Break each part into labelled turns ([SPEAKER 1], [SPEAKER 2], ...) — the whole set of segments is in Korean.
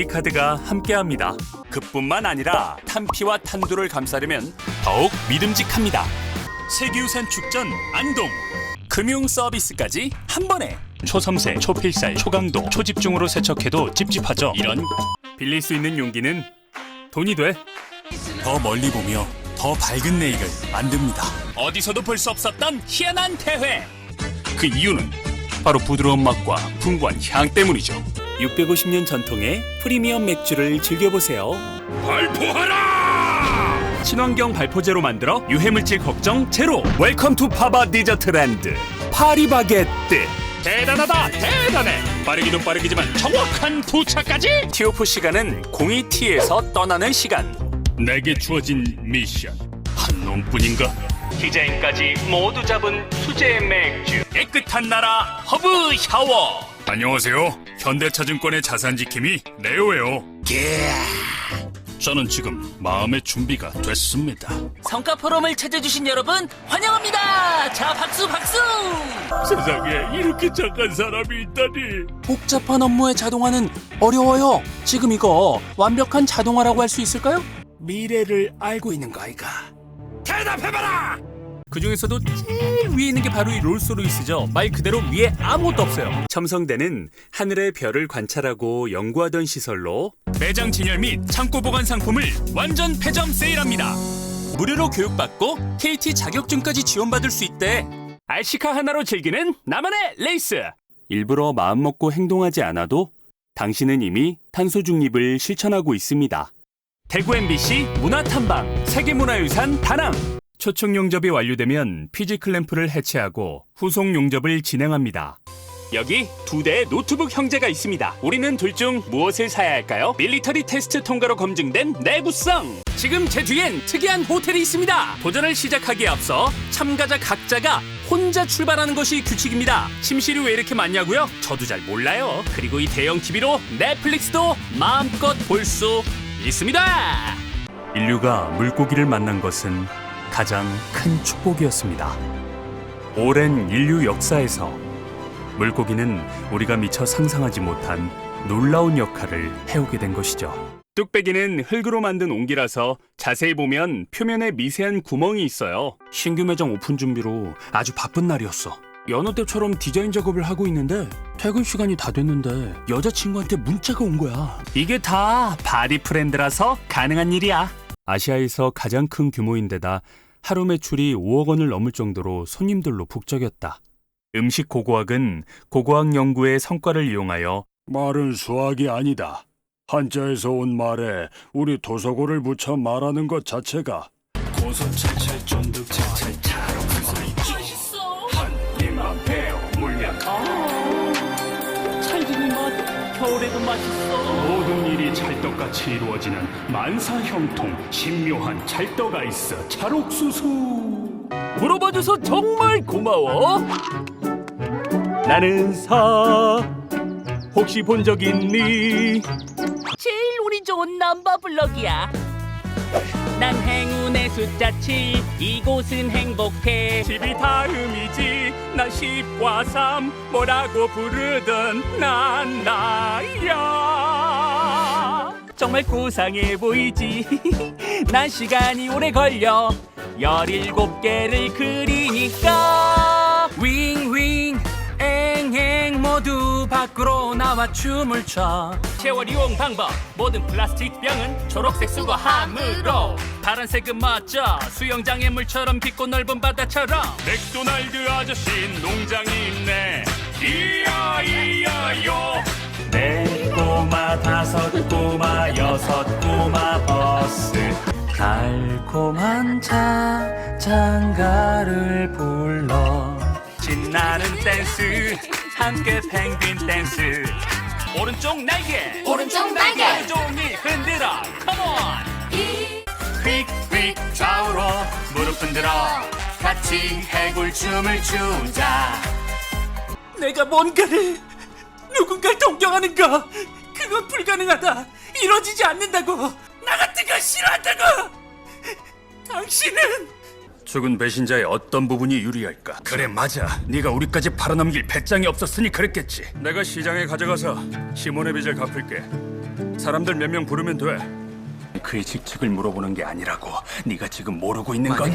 [SPEAKER 1] 우리카드가 함께합니다. 그뿐만 아니라 탄피와 탄두를 감싸려면 더욱 믿음직합니다. 세계유산 축전 안동 금융 서비스까지 한 번에 초섬세, 초필살, 초강도, 초집중으로 세척해도 찝찝하죠. 이런 빌릴 수 있는 용기는 돈이 돼. 더 멀리 보며 더 밝은 내일을 만듭니다. 어디서도 볼 수 없었던 희한한 대회. 그 이유는 바로 부드러운 맛과 풍부한 향 때문이죠. 650년 전통의 프리미엄 맥주를 즐겨보세요. 발포하라! 친환경 발포제로 만들어 유해물질 걱정 제로. 웰컴 투 파바 디저트랜드. 파리바게뜨. 대단하다 대단해 빠르기도 빠르기지만 정확한 도착까지 티오프 시간은 02T에서 떠나는 시간 내게 주어진 미션 한 놈뿐인가? 디자인까지 모두 잡은 수제 맥주 깨끗한 나라 허브 샤워 안녕하세요 현대차증권의 자산지킴이 레오예요 저는 지금 마음의 준비가 됐습니다
[SPEAKER 2] 성과 포럼을 찾아주신 여러분 환영합니다. 자 박수 박수.
[SPEAKER 1] 세상에 이렇게 착한 사람이 있다니
[SPEAKER 3] 복잡한 업무의 자동화는 어려워요. 지금 이거 완벽한 자동화라고 할 수 있을까요?
[SPEAKER 1] 미래를 알고 있는 거 아이가 대답해봐라 그 중에서도 제일 위에 있는 게 바로 이 롤스로이스죠. 말 그대로 위에 아무것도 없어요. 첨성대는 하늘의 별을 관찰하고 연구하던 시설로 매장 진열 및 창고 보관 상품을 완전 폐점 세일합니다. 무료로 교육받고 KT 자격증까지 지원받을 수 있대. 알시카 하나로 즐기는 나만의 레이스. 일부러 마음먹고 행동하지 않아도 당신은 이미 탄소 중립을 실천하고 있습니다. 대구 MBC 문화탐방 세계문화유산 다낭 초청 용접이 완료되면 피지 클램프를 해체하고 후속 용접을 진행합니다. 여기 두 대의 노트북 형제가 있습니다. 우리는 둘 중 무엇을 사야 할까요? 밀리터리 테스트 통과로 검증된 내구성. 지금 제 뒤엔 특이한 호텔이 있습니다. 도전을 시작하기에 앞서 참가자 각자가 혼자 출발하는 것이 규칙입니다. 침실이 왜 이렇게 많냐고요? 저도 잘 몰라요. 그리고 이 대형 TV로 넷플릭스도 마음껏 볼 수 있습니다. 인류가 물고기를 만난 것은 가장 큰 축복이었습니다. 오랜 인류 역사에서 물고기는 우리가 미처 상상하지 못한 놀라운 역할을 해오게 된 것이죠. 뚝배기는 흙으로 만든 옹기라서 자세히 보면 표면에 미세한 구멍이 있어요. 신규 매장 오픈 준비로 아주 바쁜 날이었어. 여느 때처럼 디자인 작업을 하고 있는데 퇴근 시간이 다 됐는데 여자친구한테 문자가 온 거야. 이게 다 바디 프렌드라서 가능한 일이야. 아시아에서 가장 큰 규모인데다 하루 매출이 5억 원을 넘을 정도로 손님들로 북적였다. 음식 고고학은 고고학 연구의 성과를 이용하여
[SPEAKER 4] 말은 수학이 아니다. 한자에서 온 말에 우리 도서고를 붙여 말하는 것 자체가 고소철철 쫀득철철
[SPEAKER 2] 겨울에도 맛있어.
[SPEAKER 4] 모든 일이 찰떡같이 이루어지는 만사형통 신묘한 찰떡가 있어 찰옥수수
[SPEAKER 2] 물어봐줘서 정말 고마워.
[SPEAKER 1] 나는 사 혹시 본 적 있니?
[SPEAKER 2] 제일 우리 좋은 남바 블럭이야. 난 행운의 숫자 7 이곳은 행복해.
[SPEAKER 1] 집이 다음이지. 난 10과 3 뭐라고 부르든 난 나야.
[SPEAKER 2] 정말 고상해 보이지? 난 시간이 오래 걸려. 17개를 그리
[SPEAKER 3] 나와 춤을 춰.
[SPEAKER 2] 이용 방법. 모든 플라스틱 병은 초록색 수거 함으로. 파란색은 맞죠 수영장의 물처럼 깊고 넓은 바다처럼.
[SPEAKER 1] 맥도날드 아저씨 농장이 있네. 이야 이야요. 네 꼬마 다섯 꼬마 여섯 꼬마 버스.
[SPEAKER 3] 달콤한 차 장가를 불러.
[SPEAKER 1] 신나는 댄스. 함께 펭귄 댄스. 오른쪽 날개.
[SPEAKER 5] 오른쪽 날개.
[SPEAKER 1] 종이 흔들어. 컴온 휙휙 좌우로. 무릎 흔들어. 같이 해골 춤을 추자.
[SPEAKER 3] 내가 뭔가를 누군가를 동경하는가? 그건 불가능하다. 이루어지지 않는다고. 나 같은 걸 싫어한다고. 당신은
[SPEAKER 4] 죽은 배신자의 어떤 부분이 유리할까? 그래 맞아. 네가 우리까지 팔아넘길 배짱이 없었으니 그랬겠지. 내가 시장에 가져가서 시몬의 빚을 갚을게.
[SPEAKER 1] 사람들 몇 명 부르면 돼. 그의 직책을 물어보는 게 아니라고. 네가 지금 모르고 있는 건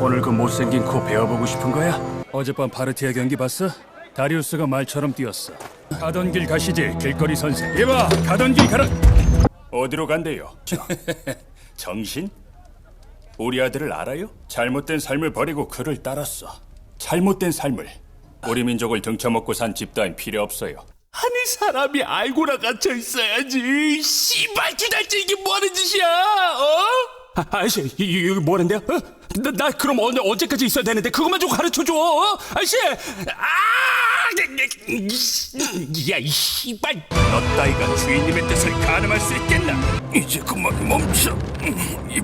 [SPEAKER 1] 오늘 그 못생긴 코 배워보고 싶은 거야? 어젯밤 바르티아 경기 봤어? 다리우스가 말처럼 뛰었어. 가던 길 가시지 길거리 선생. 이봐 가던 길 가라. 어디로 간대요? 정신? 우리 아들을 알아요? 잘못된 삶을 버리고 그를 따랐어. 잘못된 삶을. 우리 민족을 등쳐먹고 산 집단 필요 없어요.
[SPEAKER 3] 아니 사람이 알고나 갇혀 있어야지. 씨발 주달째 이게 뭐하는 짓이야? 어? 아, 아저씨 이- 이- 이거 뭐는데요? 어? 나, 나 그럼 언제 언제까지 있어야 되는데 그것만 좀 가르쳐 줘. 어? 아저씨. 아! 야이 씨발.
[SPEAKER 1] 너 따위가 주인님의 뜻을 가늠할 수 있겠나? 이제 그만 멈춰. 이.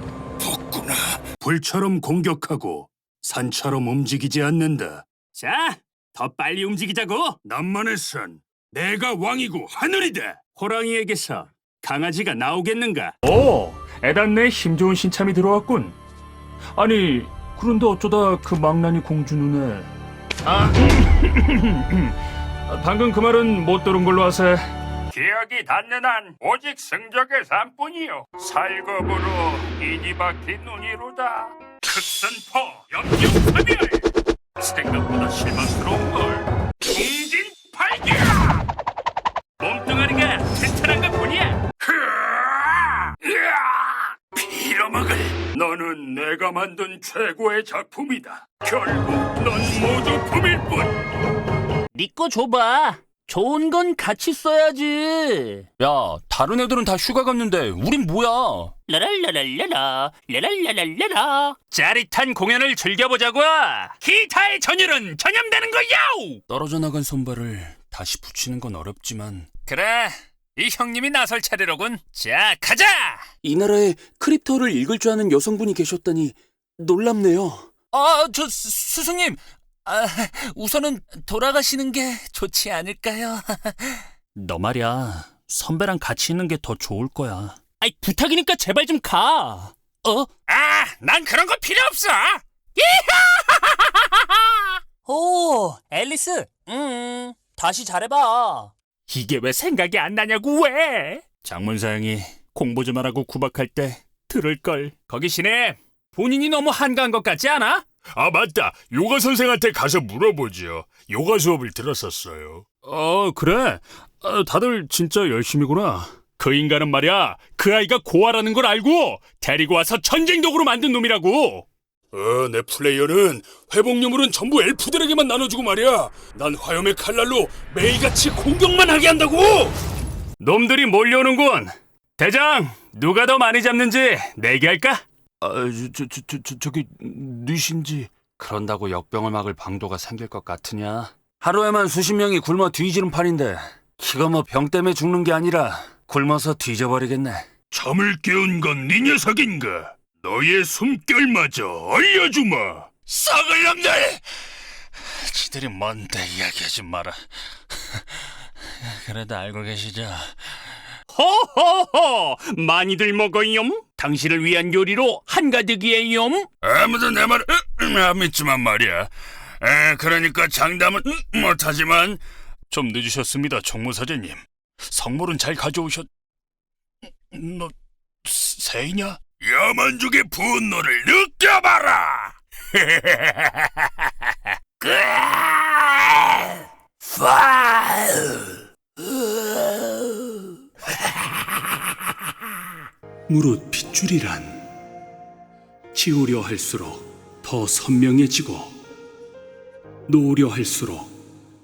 [SPEAKER 1] 불처럼 공격하고 산처럼 움직이지 않는다. 자, 더 빨리 움직이자고. 남만의 산, 내가 왕이고 하늘이다. 호랑이에게서 강아지가 나오겠는가? 오, 에단내 힘 좋은 신참이 들어왔군. 아니, 그런데 어쩌다 그 망나니 공주 눈에... 아, 방금 그 말은 못 들은 걸로 하세.
[SPEAKER 4] 기억이 닿는 한 오직 승적의 삶뿐이요. 살검으로 이니바퀴 눈이로다. 특선포 염중사멸 생각보다 실망스러운 걸 공진 발견! 몸뚱아리가 튼튼한 것 뿐이야. 빌어먹을. 너는 내가 만든 최고의 작품이다. 결국 넌 모조품일 뿐.
[SPEAKER 2] 니거 줘봐. 좋은 건 같이 써야지.
[SPEAKER 3] 야 다른 애들은 다 휴가 갔는데 우린 뭐야?
[SPEAKER 2] 라랄라랄라라, 라랄라랄라라.
[SPEAKER 1] 짜릿한 공연을 즐겨보자고. 기타의 전율은 전염되는 거야.
[SPEAKER 3] 떨어져 나간 손발을 다시 붙이는 건 어렵지만
[SPEAKER 1] 그래, 이 형님이 나설 차례로군. 자, 가자.
[SPEAKER 3] 이 나라에 크립토를 읽을 줄 아는 여성분이 계셨다니 놀랍네요. 아, 저 스- 스승님. 아, 우선은 돌아가시는 게 좋지 않을까요? 너 말이야. 선배랑 같이 있는 게 더 좋을 거야. 아이, 부탁이니까 제발 좀 가. 어?
[SPEAKER 1] 아, 난 그런 거 필요 없어.
[SPEAKER 3] 오, 앨리스. 음, 다시 잘해봐. 이게 왜 생각이 안 나냐고 왜? 장문사 형이 공부 좀 하라고 구박할 때 들을 걸.
[SPEAKER 1] 거기 신해. 본인이 너무 한가한 것 같지 않아?
[SPEAKER 4] 아 맞다 요가 선생한테 가서 물어보죠 요가 수업을 들었었어요
[SPEAKER 1] 어, 그래. 어, 다들 진짜 열심이구나. 그 인간은 말이야, 그 아이가 고아라는 걸 알고 데리고 와서 전쟁독으로 만든 놈이라고.
[SPEAKER 4] 어, 내 플레이어는 회복 유물은 전부 엘프들에게만 나눠주고 말이야. 난 화염의 칼날로 매일같이 공격만 하게 한다고.
[SPEAKER 1] 놈들이 몰려오는군. 대장, 누가 더 많이 잡는지 내기할까?
[SPEAKER 3] 아, 저, 저, 저, 저, 저기 누신지 그런다고 역병을 막을 방도가 생길 것 같으냐? 하루에만 수십 명이 굶어 뒤지는 판인데 키가 뭐병 때문에 죽는 게 아니라 굶어서 뒤져버리겠네.
[SPEAKER 4] 잠을 깨운 건 네 녀석인가? 너의 숨결마저 알려주마.
[SPEAKER 3] 썩을 놈들! 지들이 뭔데 이야기하지 마라. 그래도 알고 계시죠?
[SPEAKER 1] 호호호! 많이들 먹어요. 당신을 위한 요리로 한가득이에요.
[SPEAKER 4] 아무도 내 말을 안 믿지만 말이야. 에, 그러니까 장담은 못하지만 좀 늦으셨습니다, 총무사제님. 성물은 잘 가져오셨... 너 새이냐? 야만족의 분노를 느껴봐라!
[SPEAKER 5] 무릇 핏줄이란 지우려 할수록 더 선명해지고 놓으려 할수록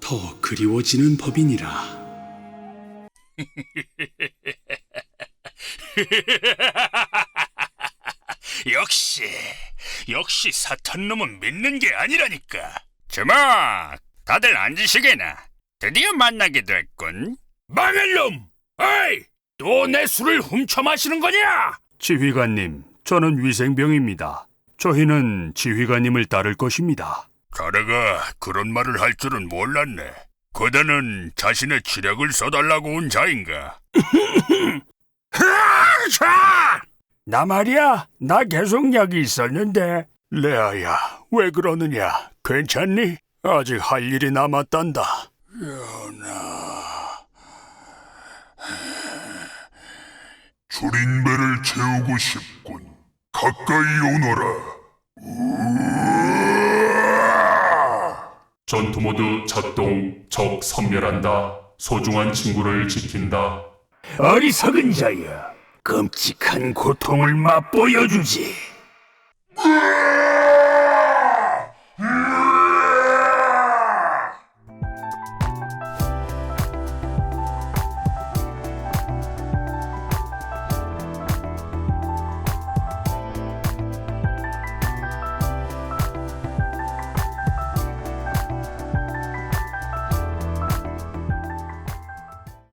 [SPEAKER 5] 더 그리워지는 법이니라.
[SPEAKER 4] 역시, 역시 사탄 놈은 믿는 게 아니라니까. 주먹, 다들 앉으시게나. 드디어 만나게 됐군. 망할 놈! 어이! 또 내 술을 훔쳐 마시는 거냐? 지휘관님, 저는 위생병입니다. 저희는 지휘관님을 따를 것입니다. 자네가 그런 말을 할 줄은 몰랐네. 그대는 자신의 치력을 써달라고 온 자인가? 자! 나 말이야, 나 계속 여기 있었는데. 레아야, 왜 그러느냐? 괜찮니? 아직 할 일이 남았단다. 연아,
[SPEAKER 6] 줄인 배를 채우고 싶군. 가까이 오너라.
[SPEAKER 7] 전투 모드 작동, 적 섬멸한다. 소중한 친구를 지킨다.
[SPEAKER 4] 어리석은 자여, 끔찍한 고통을 맛보여주지.